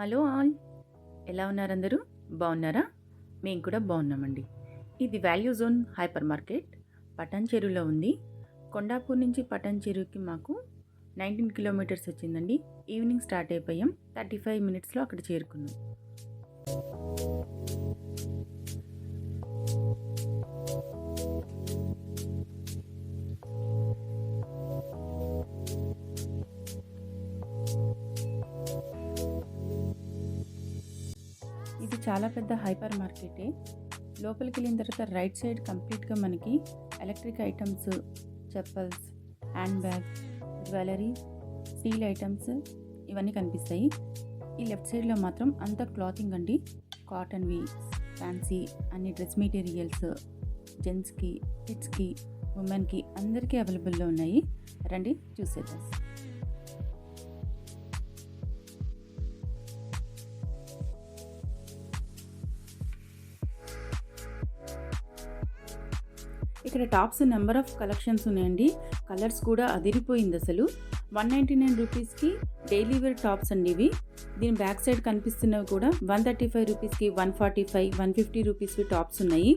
Hello all. ఎలా ఉన్నారు అందరూ బాగున్నారా? మేము కూడా బాగున్నామండి. ఇది value zone hyper market. Patan చెరువులో ఉంది. కొండాపూర్ నుంచి పటాన్ చెరువుకి మాకు నైన్టీన్ కిలోమీటర్స్ వచ్చిందండి. ఈవినింగ్ స్టార్ట్ అయిపోయాం. థర్టీ ఫైవ్ మినిట్స్లో అక్కడ చేరుకున్నాం. ఇది చాలా పెద్ద హైపర్ మార్కెటే. లోపలికి వెళ్ళిన తర్వాత రైట్ సైడ్ కంప్లీట్గా మనకి electric items chappals hand bags jewellery steel items ఇవన్నీ కనిపిస్తాయి. ఈ లెఫ్ట్ సైడ్లో మాత్రం అంతా క్లాతింగ్ అండి. కాటన్వి ఫ్యాన్సీ అన్ని డ్రెస్ మెటీరియల్స్ జెంట్స్కి కిడ్స్కి ఉమెన్కి అందరికీ అవైలబుల్లో ఉన్నాయి. రండి చూసేద్దాం. ఇక్కడ టాప్స్ నెంబర్ ఆఫ్ కలెక్షన్స్ ఉన్నాయండి. కలర్స్ కూడా అదిరిపోయింది అసలు. వన్ నైంటీ నైన్ రూపీస్కి డైలీ వేర్ టాప్స్ అండి ఇవి. దీని బ్యాక్ సైడ్ కనిపిస్తున్నవి కూడా వన్ థర్టీ ఫైవ్ రూపీస్కి one forty five one fifty రూపీస్వి tops ఉన్నాయి.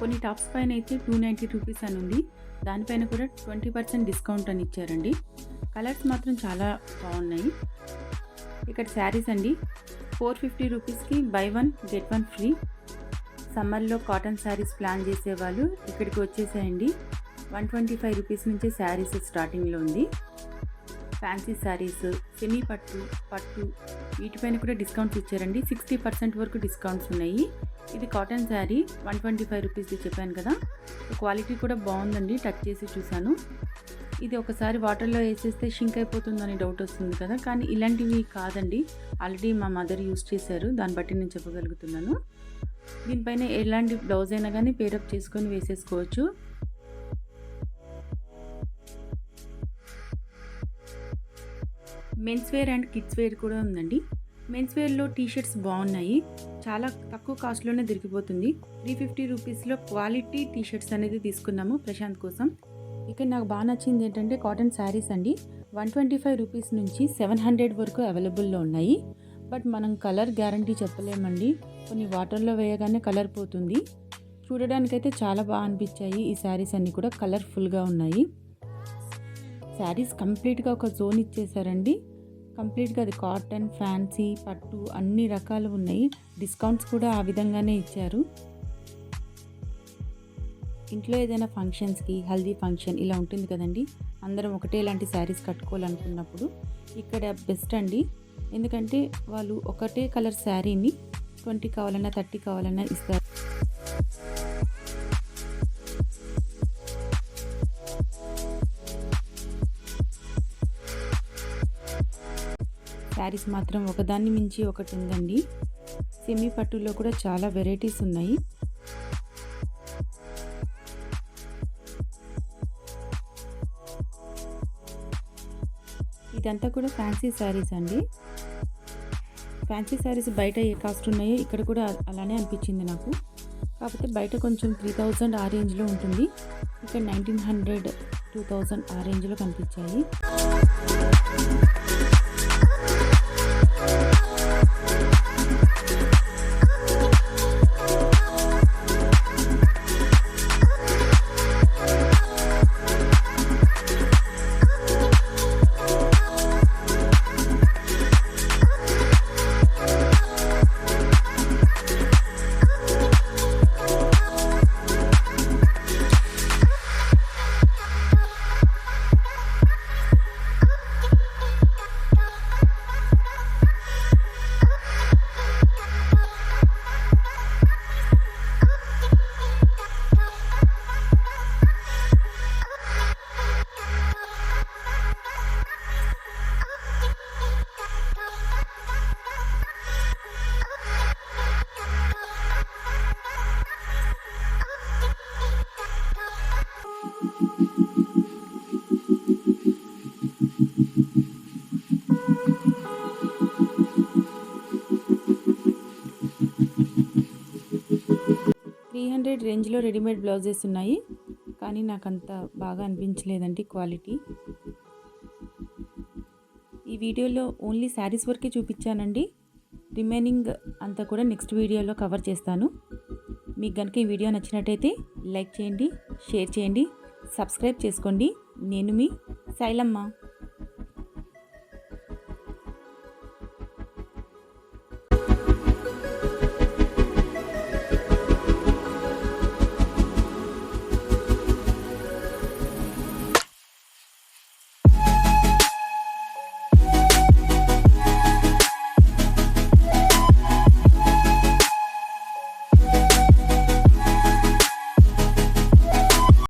కొన్ని టాప్స్ పైన అయితే టూ నైంటీ రూపీస్ అని ఉంది. దానిపైన కూడా ట్వంటీ పర్సెంట్ డిస్కౌంట్ అని ఇచ్చారండి. కలర్స్ మాత్రం చాలా బాగున్నాయి. ఇక్కడ శారీస్ అండి. ఫోర్ ఫిఫ్టీ రూపీస్కి buy one get one free. సమ్మర్లో కాటన్ శారీస్ ప్లాన్ చేసేవాళ్ళు ఇక్కడికి వచ్చేసేయండి. వన్ ట్వంటీ ఫైవ్ రూపీస్ నుంచి శారీస్ స్టార్టింగ్లో ఉంది. ఫ్యాన్సీ శారీస్ సెమీ పట్టు పట్టు వీటిపైన కూడా డిస్కౌంట్స్ ఇచ్చారండి. సిక్స్టీ పర్సెంట్ వరకు డిస్కౌంట్స్ ఉన్నాయి. ఇది cotton sari one twenty five రూపీస్ది చెప్పాను కదా. క్వాలిటీ కూడా బాగుందండి. టచ్ చేసి చూశాను. ఇది ఒకసారి వాటర్లో వేసేస్తే షింక్ అయిపోతుందని డౌట్ వస్తుంది కదా. కానీ ఇలాంటివి కాదండి. ఆల్రెడీ మా మదర్ యూస్ చేశారు. దాన్ని బట్టి నేను చెప్పగలుగుతున్నాను. దీనిపైన ఎలాంటి బ్లౌజ్ అయినా కానీ పేరప్ చేసుకొని వేసేసుకోవచ్చు. Men's wear and kids wear కూడా ఉందండి. మెన్స్ వేర్లో టీ షర్ట్స్ బాగున్నాయి. చాలా తక్కువ కాస్ట్లోనే దొరికిపోతుంది. త్రీ ఫిఫ్టీ రూపీస్లో క్వాలిటీ టీ షర్ట్స్ అనేది తీసుకున్నాము ప్రశాంత్ కోసం. ఇక్కడ నాకు బాగా నచ్చింది ఏంటంటే కాటన్ శారీస్ అండి. వన్ ట్వంటీ ఫైవ్ రూపీస్ నుంచి సెవెన్ హండ్రెడ్ వరకు అవైలబుల్లో ఉన్నాయి. బట్ మనం కలర్ గ్యారంటీ చెప్పలేమండి. కొన్ని వాటర్లో వేయగానే కలర్ పోతుంది. చూడడానికైతే చాలా బాగా అనిపించాయి ఈ శారీస్ అన్నీ కూడా కలర్ఫుల్గా ఉన్నాయి. శారీస్ కంప్లీట్గా ఒక జోన్ ఇచ్చేసారండి కంప్లీట్గా అది కాటన్ ఫ్యాన్సీ పట్టు అన్ని రకాలు ఉన్నాయి. డిస్కౌంట్స్ కూడా ఆ విధంగానే ఇచ్చారు. ఇంట్లో ఏదైనా ఫంక్షన్స్కి హల్దీ ఫంక్షన్ ఇలా ఉంటుంది కదండి. అందరం ఒకటే ఇలాంటి శారీస్ కట్టుకోవాలనుకున్నప్పుడు ఇక్కడ బెస్ట్ అండి. ఎందుకంటే వాళ్ళు ఒకటే కలర్ శారీని ట్వంటీ కావాలన్నా థర్టీ కావాలన్నా ఇస్తారు. శారీస్ మాత్రం ఒకదాన్ని మించి ఒకటి ఉందండి. సెమీ పట్టులో కూడా చాలా వెరైటీస్ ఉన్నాయి. ఇదంతా కూడా ఫ్యాన్సీ శారీస్ అండి. ఫ్యాన్సీ శారీస్ బయట ఏ కాస్ట్ ఉన్నాయో ఇక్కడ కూడా అలానే అనిపించింది నాకు. కాకపోతే బయట కొంచెం త్రీ థౌజండ్ ఆ రేంజ్లో ఉంటుంది. ఇక్కడ నైన్టీన్ హండ్రెడ్ టూ థౌజండ్ ఆ రేంజ్లో కనిపించాయి. హండ్రెడ్ రేంజ్లో రెడీమేడ్ బ్లౌజెస్ ఉన్నాయి. కానీ నాకు అంత బాగా అనిపించలేదండి క్వాలిటీ. ఈ వీడియోలో ఓన్లీ శారీస్ వరకే చూపించానండి. రిమైనింగ్ అంతా కూడా నెక్స్ట్ వీడియోలో కవర్ చేస్తాను. మీకు కనుక ఈ వీడియో నచ్చినట్టయితే లైక్ చేయండి షేర్ చేయండి సబ్స్క్రైబ్ చేసుకోండి. నేను మీ శైలమ్మ